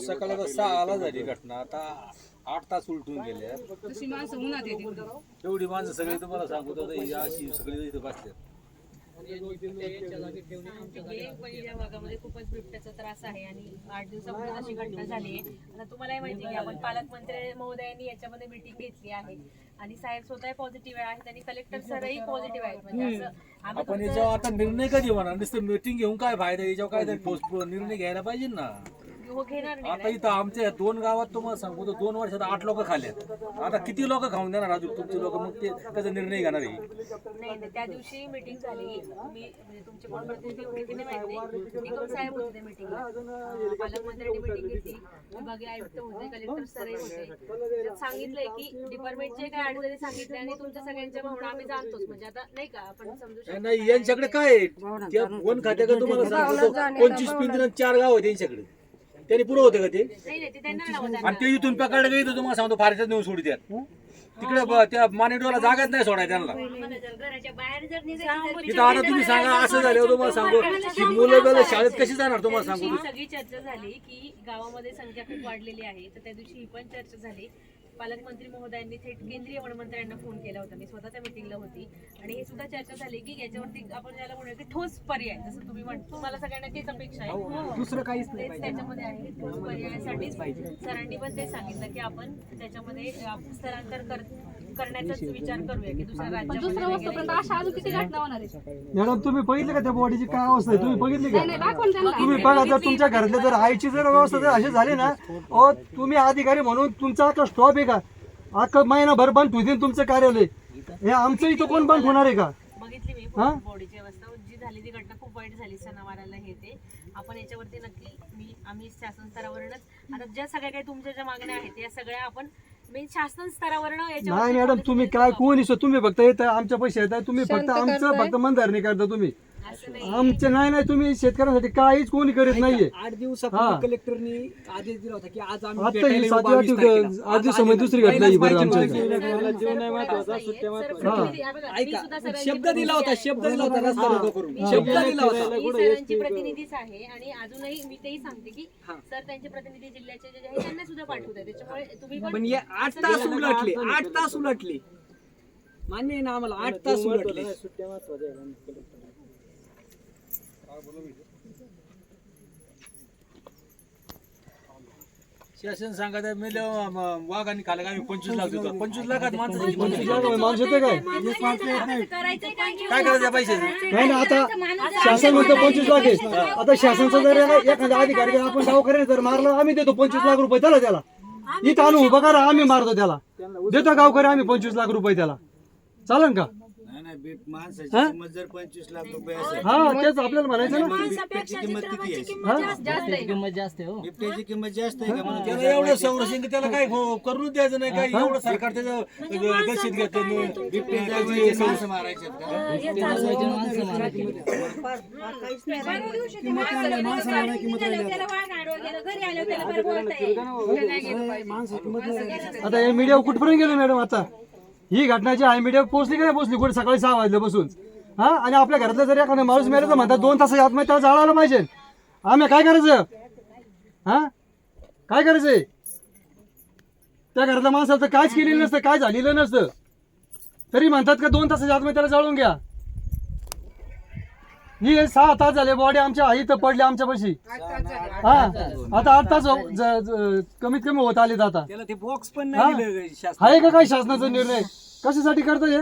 सकाळी तर सहाला झाली घटना. आता आठ तास उलटून गेल्या. एवढी माणसं सगळी तुम्हाला सांगतो आता ही अशी सगळी इथं बसल्यात. भागामध्ये खूपच बिबट्याचा त्रास आहे आणि आठ दिवसापूर्वी अशी घटना झाली आहे. आता तुम्हालाही माहिती आहे की आपण पालकमंत्री महोदयांनी याच्यामध्ये मिटिंग घेतली आहे. आणि साहेब स्वतः पॉझिटिव्ह आहेत आणि कलेक्टर सरही पॉझिटिव्ह आहेत. म्हणजे असं आपण याच्यावर आता निर्णय कधी होणार? नुसतं मीटिंग घेऊन काय फायदा? याच्यावर काय निर्णय घ्यायला पाहिजे ना. हो घेणार नाही आता इथं आमच्या दोन गावात तुम्हाला सांगतो तर दोन वर्षात आठ लोक खाल्लेत आता किती लोक खाऊन देणार अजून तुमचे लोक मग ते त्याचा निर्णय घेणार आहे. नाही नाही त्या दिवशी मीटिंग झाली. मी म्हणजे तुमचे कोण प्रतिनिधी होते की नाही माहिती नाही. निकम साहेब होते त्या मीटिंगला पालकमंत्र्यांनी मीटिंग घेतली. विभागीय आयुक्त होते कलेक्टर सरही होते. त्यात सांगितलंय की डिपार्टमेंटचे काय अडचणी सांगितले आणि तुमच्या सगळ्यांच्या भावना आम्ही जाणतोच. म्हणजे आता नाही का आपण समजू शकतो. नाही यांच्याकडे काय आहे? त्या वन खात्याकडे तुम्हाला सांगतो. पंचवीस पिंजर चार गाव आहे त्यांच्याकडे त्यांनी पुढे होते का ते? नाही नाही ते त्यांना लावतात आणि ते इथून पकडलं गेलं तर तुम्हाला सांगतो फारच्यात नेऊन सोडू द्या. तिकडे ब- त्या मानेडोला जागाच नाही सोडाय त्यांना. घराच्या बाहेर जर निघायचं तिथं आता तुम्ही सांगा असं झालं तुम्हाला सांगू. की मुलं गेलं शाळेत कशी जाणार तुम्हाला सांगू? सगळी चर्चा झाली की गावामध्ये संख्या खूप वाढलेली आहे. तर त्या दिवशी ही पण चर्चा झाली. पालकमंत्री महोदयांनी थेट केंद्रीय वनमंत्र्यांना फोन केला होता. मी स्वतः त्या मिटिंगला होती. आणि हे सुद्धा चर्चा झाली की याच्यावरती आपण ज्याला म्हणूया की ठोस पर्याय जसं तुम्ही म्हण तुम्हाला सगळ्यांना तीच अपेक्षा आहे. दुसरं काहीच तेच त्याच्यामध्ये आहे. ठोस पर्यायासाठीच सरांनी पण ते सांगितलं की आपण त्याच्यामध्ये स्थलांतर कर करण्याचाच विचार करूया की दुसऱ्या पण दुसरं राज्यामध्ये वस्तू पण अशा अजून किती घटना होणार आहेत. मॅडम तुम्ही बघितले का त्या बॉडीची काय अवस्था आहे? तुम्ही बघितली नाही नाही का दाखवून त्यांना तुम्ही बघा जर तुमच्या घरातल्या जर आईची जर व्यवस्था जर अशी झाली ना अहो तुम्ही अधिकारी म्हणून तुमचा आता स्टॉप आहे का? अख्खा महिनाभर बंद होतील तुमचं कार्यालय. हे आमचं इथं कोण बंद होणार आहे का? बघितली मी हा? बॉडीची अवस्था. जी झाली ती घटना खूप वाईट झाली सणावाराला हे ते. आपण याच्यावरती नक्की मी आम्ही शासन स्तरावरूनच आता ज्या सगळ्या काही तुमच्या ज्या मागण्या आहेत या सगळ्या आपण मी शासन स्तरावरनं नाही मॅडम तुम्ही काय कोणी तुम्ही फक्त येत आमच्या पैसे येत तुम्ही फक्त आमचं फक्त मनधारणी करता तुम्ही. आमचे नाही. नाही तुम्ही शेतकऱ्यांसाठी काहीच कोणी करीत नाहीये. आठ हा. दिवसापूर्वी कलेक्टरनी आदेश दिला होता की आज आम्ही आता ही भेटायला येऊ सातवी बावीस आठवी तारखेला. आज दिवसामध्ये दुसरी घटना ही बरं आमच्या इथे. हा. ऐका शब्द दिला होता शब्द दिला होता रस्ता रोको करून आहे. शब्द दिला होता. सरांची प्रतिनिधीच आहे आणि अजूनही मी तेही सांगते की सर त्यांचे प्रतिनिधी जिल्ह्याचे जे आहेत त्यांना सुद्धा पाठवू द्या. त्याच्यामुळे तुम्ही पण हे आठ तास उलटले आठ तास उलटले. मान्य आहे ना आम्हाला आठ तास उलटले. शासन सांगत आहे, म- वाघाने खाल्लं का आम्ही पंचवीस लाख देतो. पंचवीस लाखात माणसं पंचवीस लाख माणूस येते काय? काय करायचं पैसे नाही ना आता शासन म्हणतो पंचवीस लाख आहे. आता शासनचा जर एका- एखादा अधिकारी आपण गावकऱ्याने जर मारलं आम्ही देतो पंचवीस लाख रुपये त्याला त्याला. इथं आणून उभा करा आम्ही मारतो त्याला. देतो गावकरी आम्ही पंचवीस लाख रुपये त्याला. चालेल का? हा? किंमत जर पंचवीस लाख रुपये असेल हा तेच आपल्याला म्हणायचं ना. बिबट्याची किंमत किती आहे? हा? बिबट्याची किंमत जास्त आहे का म्हणून त्याला एवढं संरक्षण की त्याला काय हो- द्यायचं नाही काय? एवढं सरकार त्याचं दशीत घेतं आता हे मीडिया कुठपर्यंत गेलं मॅडम आता? ही घटनाची आय मीडिया पोहोचली का नाही पोहोचली? कुठे सकाळी सहा वाजल्यापासून हा? आणि आपल्या घरातला जर एखादा माणूस मेला तर म्हणतात दोन तासाच्या आतमध्ये त्याला जाळायला पाहिजे. आम्ही काय करायचं? हा? काय करायचंय? त्या घरातल्या माणसाला तर कायच केलेलं नसतं काय झालेलं नसतं. तरी म्हणतात का दोन तासाच्या आतमध्ये त्याला जाळून घ्या. ही सहा तास झाले बॉडी आमच्या आई तर पडली आमच्यापाशी हा आता आठ तास हो- ज- ज- कमीत कमी होत आलेत आता. त्याला ते बॉक्स पण हा? नाही दिलं शासन आहे का काय शासनाचा निर्णय? कशासाठी करता हे?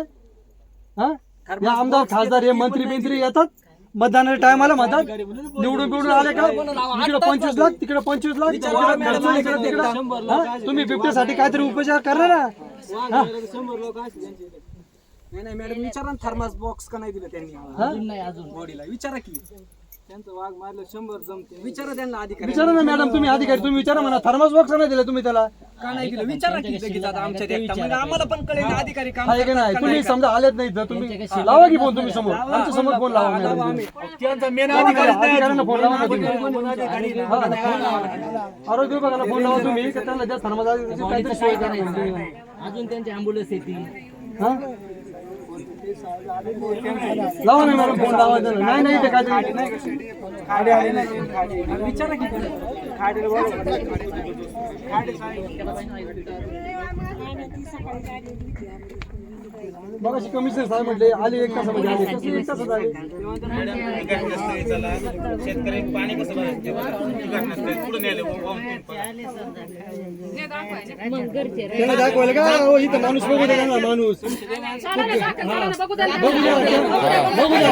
हा? आमदार खासदार हे मंत्री बिंत्री येतात. मतदानाच्या टायमाला म्हणतात निवडून बिवडून आले का? इकडे पंचवीस लाख तिकडे पंचवीस लाख इकडे खर्च, इकडे तिकडे. हा? तुम्ही बिबट्यासाठी काहीतरी उपचार करा ना? हा? नाही नाही मॅडम विचारा ना थर्मास बॉक्स का नाही दिलं त्यांनी? हा? नाही अजून. बॉडीला. विचारा की. त्यांचं वाघ मारलं शंभर जमते. विचारा त्यांना अधिकारी. विचारा ना मॅडम तुम्ही अधिकारी तुम्ही विचारा म्हणा थर्मास बॉक्स नाही दिला तुम्ही त्याला? का नाही दिलं? विचारा की लगेच आता आमच्या देखता. म्हणजे आम्हाला पण कळेल ना अधिकारी काम आहे का नाही करतात का तुम्ही नाही समजा आलेत नाही तर तुम्ही लावा की फोन तुम्ही समोर. आमच्यासमोर फोन लावा मॅडम. तुम्ही. त्यांचा मेन अधिकाऱ्यांना फोन लावा ना तुम्ही. आरोग्य विभागाला फोन लावा तुम्ही. का त्यांना जास्त थर्मास काहीतरी सोय करा. म्हणून तुम्ही. अजून त्यांची अँब्युलन्स येते हा? लावा ना मॅडम फोन लावा ना. नाही नाही ते काय नाही खाडे आले नाही. विचारा की खाडे बघा कमिशनर साहेब म्हटले आले एक तासामध्ये आले कसं एक तासात आले. शेतकरी पाणी कसं भरायचं ते बघा. नेले त्यांना दाखवायला का? हो इथं माणूस बघू द्या ना माणूस. बघू द्या बघू द्या.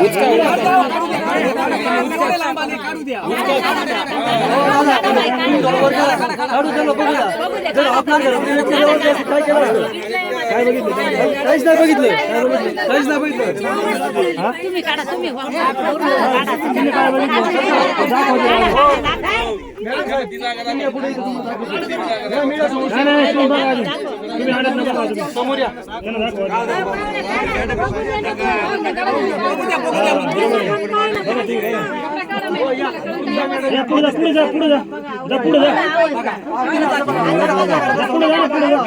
काढू द्या. काढू बघू द्या. जर आपल्या काय केलं असतं काय बघितलं काहीच नाही बघितलं. काय बघितलं? काहीच नाही बघितलं. हा? तुम्ही काढा तुम्ही. काय बघितलं? तुम्ही या. समोर. तुम्ही हाडत नका बाजूला.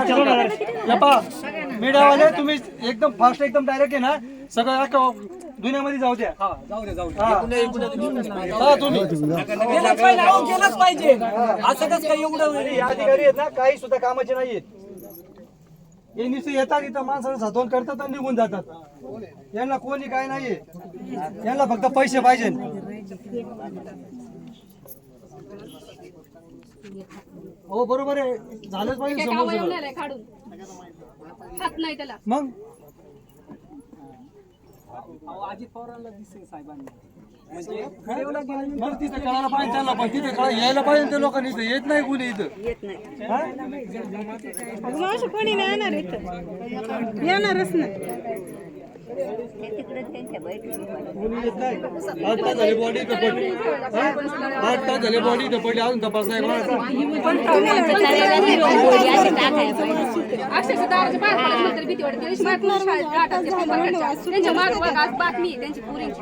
समोर या या पहा, मीडियावाले तुम्ही एकदम फास्ट एकदम डायरेक्ट आहे ना सगळं दुनियामध्ये जाऊ द्या. जाऊ दे जाऊ दे. तुम्ही. गेलंच पाहिजे अहो, गेलंच पाहिजे. असं कसं काय एवढं अधिकारी आहेत ना काही सुद्धा कामाचे नाहीयेत. हे नुसते येतात इथं माणसाला सातवण करतात आणि निघून जातात. यांना कोणी काय नाहीये यांना फक्त पैसे पाहिजे. हो बरोबर आहे. झालंच पाहिजे नाही मग? अजित पवारांना दिसेल साहेबांनी. मग तिथे कळायला पाहिजे त्यांना पण तिथे कळा यायला पाहिजे त्या लोकांनी इथं. येत नाही कुणी इथं. येत नाही. हा? कोणी नाही येणार इथं. येणारच नाही. तिकडे त्यांच्या झाले बॉडी इथं पडली. हा? आठ तास झाले बॉडी इथं पडली. अजून तपास नाही. पोरी बातमी त्यांची पुरींची